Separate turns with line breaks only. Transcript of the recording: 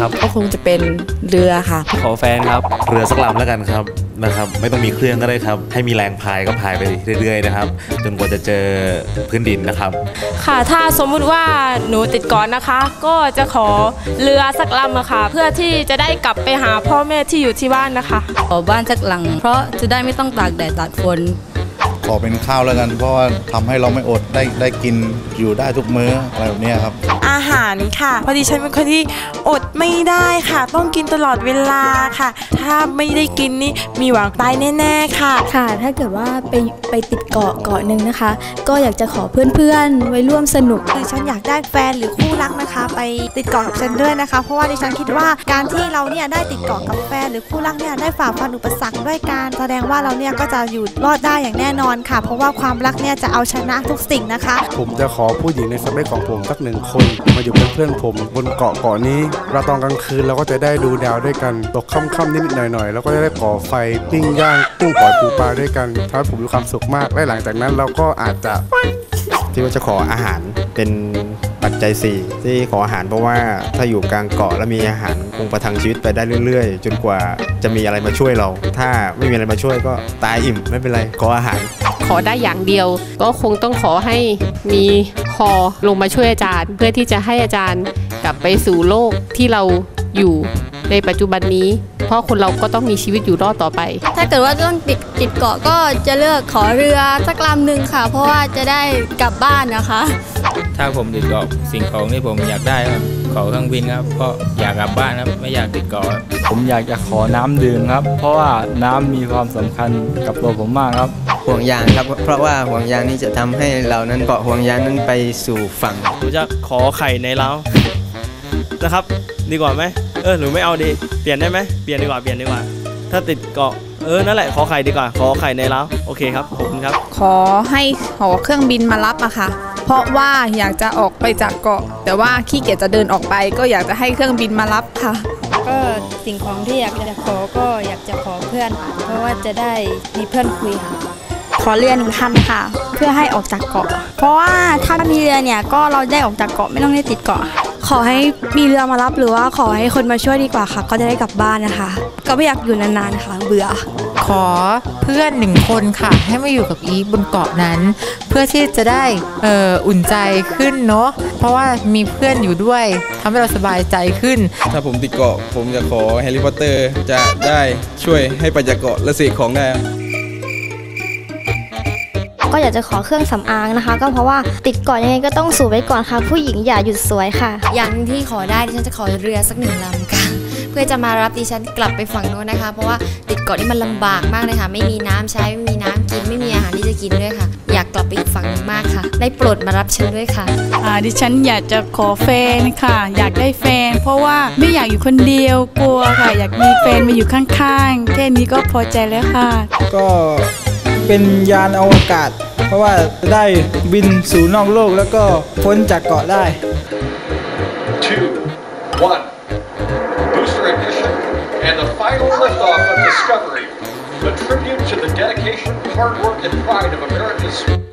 ครับ
ก็คงจะเป็นเรือค่ะ
ขอแฟนครับ
เรือสักลำแล้วกันครับนะครับ ไม่ต้องมีเครื่องก็ได้ครับ ให้มีแรงพายก็พายไปเรื่อยๆนะครับ จนกว่าจะเจอพื้นดินนะครับ
ค่ะถ้าสมมุติว่าหนูติดเก่อนนะคะ ก็จะขอเรือสักลำอะค่ะ เพื่อที่จะได้กลับไปหาพ่อแม่ที่อยู่ที่บ้านนะคะ
ขอบ้านสักหลัง เพราะจะได้ไม่ต้องตากแดดตากฝน
ขอเป็นข้าวแล้วกัน เพราะว่าทำให้เราไม่อดได้ได้กินอยู่ได้ทุกมื้ออะไรแบบเนี้ยครับ
อาหารค่ะพอดีฉันเป็นคนที่อดไม่ได้ค่ะ ต้องกินตลอดเวลาค่ะ ถ้าไม่ได้กินนี่มีหวังตายแน่ๆค่ะ
ค่ะถ้าเกิดว่าไปไปติดเกาะเกาะหนึ่งนะคะ ก็อยากจะขอเพื่อนๆไว้ร่วมสนุก
คือฉันอยากได้แฟนหรือคู่รักนะคะ ไปติดเกาะกับฉันด้วยนะคะ เพราะว่าดิฉันคิดว่าการที่เราเนี่ยได้ติดเกาะกับแฟนหรือคู่รักเนี่ยได้ฝ่าฟันอุปสรรคด้วยการแสดงว่าเราเนี่ยก็จะอยู่รอดได้อย่างแน่นอนค่ะ เพราะว่าความรักเนี่ยจะเอาชนะทุกสิ่งนะคะ
ผมจะขอผู้หญิงในสเปคของผมสักหนึ่งคน มาอยู่เป็นเพื่อนผมบนเกาะเกาะนี้ เราตอนกลางคืนเราก็จะได้ดูดาวด้วยกัน ตกค่ำๆนิดๆหน่อยๆแล้วก็จะได้ก่อไฟปิ้งย่างกุ้งปล่อยปูปลาด้วยกันทำให้ผมมีความสุขมากและหลังจากนั้นเราก็อาจจะ
ที่ว่าจะขออาหารเป็นปั จจัยสี่ที่ขออาหารเพราะว่าถ้าอยู่กลางเกาะแล้วมีอาหารคงประทังชีวิตไปได้เรื่อย ๆ จนกว่าจะมีอะไรมาช่วยเรา ถ้าไม่มีอะไรมาช่วยก็ตายอิ่มไม่เป็นไรขออาหาร
ขอได้อย่างเดียว ก็คงต้องขอให้มีฮอลงมาช่วยอาจารย์ เพื่อที่จะให้อาจารย์กลับไปสู่โลกที่เราอยู่ในปัจจุบันนี้ เพราะคนเราก็ต้องมีชีวิตอยู่รอดต่อไป
ถ้าเกิดว่าต้องติดติดเกาะก็จะเลือกขอเรือสักลำหนึ่งค่ะ เพราะว่าจะได้กลับบ้านนะคะ
ถ้าผมติดเกาะสิ่งของที่ผมอยากได้ครับขอเครื่องบินครับเพราะอยากกลับบ้านครับไม่อยากติดเกาะ
ผมอยากจะขอน้ำดื่มครับ เพราะว่าน้ำมีความสำคัญกับตัวผมมากครับ
ห่วงยางครับ เพราะว่าห่วงยางนี่จะทำให้เรานั้นเกาะห่วงยางนั้นไปสู่ฝั่ง
หนูจะขอไข่ในเล้านะครับ ดีกว่าไหมเออหนูไม่เอาดีเปลี่ยนได้ไหมเปลี่ยนดีกว่าเปลี่ยนดีกว่า ถ้าติดเกาะเออ นั่นแหละ ขอไข่ดีกว่า ขอไข่ในเล้าโอเคครับ ขอบคุณครับ
ขอให้หอเครื่องบินมารับอะค่ะ เพราะว่าอยากจะออกไปจากเกาะ แต่ว่าขี้เกียจจะเดินออกไป ก็อยากจะให้เครื่องบินมารับค่ะ
ก็สิ่งของที่อยากจะขอก็อยากจะขอเพื่อน เพราะว่าจะได้มีเพื่อนคุยค่ะ
ขอเรือหนึ่งคันค่ะ เพื่อให้ออกจากเกาะ เพราะว่าถ้ามีเรือเนี่ยก็เราได้ออกจากเกาะไม่ต้องได้ติดเกาะ ขอให้มีเรือมารับหรือว่าขอให้คนมาช่วยดีกว่าค่ะ ก็จะได้กลับบ้านนะคะ ก็ไม่อยากอยู่นานๆค่ะเบื่อ
ขอเพื่อนหนึ่งคนค่ะ ให้มาอยู่กับอีฟบนเกาะนั้น เพื่อที่จะได้เอ่ออุ่นใจขึ้นเนาะเพราะว่ามีเพื่อนอยู่ด้วยทำให้เราสบายใจขึ้น
ถ้าผมติดเกาะ ผมจะขอแฮร์รี่พอตเตอร์จะได้ช่วยให้ไปจากเกาะและเสกของได้
ก็อยากจะขอเครื่องสำอางนะคะ ก็เพราะว่าติดเกาะยังไงก็ต้องสูบไว้ก่อนค่ะ ผู้หญิงอย่าหยุดสวยค่ะ
อย่างหนึ่งที่ขอได้ดิฉันจะขอเรือสักหนึ่งลำค่ะเพื่อจะมารับดิฉันกลับไปฝั่งโน้นนะคะ เพราะว่าติดเกาะนี่มันลำบากมากเลยค่ะ ไม่มีน้ำใช้ไม่มีน้ำกินไม่มีอาหารที่จะกินด้วยค่ะ อยากกลับไปอีกฝั่งหนึงมากค่ะ ได้โปรดมารับฉันด้วยค่ะ
อ่าดิฉันอยากจะขอแฟนค่ะ อยากได้แฟน เพราะว่าไม่อยากอยู่คนเดียวกลัวค่ะ อยากมีแฟนมาอยู่ข้างๆแค่นี้ก็พอใจแล้วค่ะ
ก็ เป็นยานอวกาศ เพราะว่าจะได้บินสู่นอกโลกแล้วก็พ้นจากเกาะได้
two, one. Booster ignition and the final liftoff of Discovery, a tribute to the dedication, hard work, and pride of America's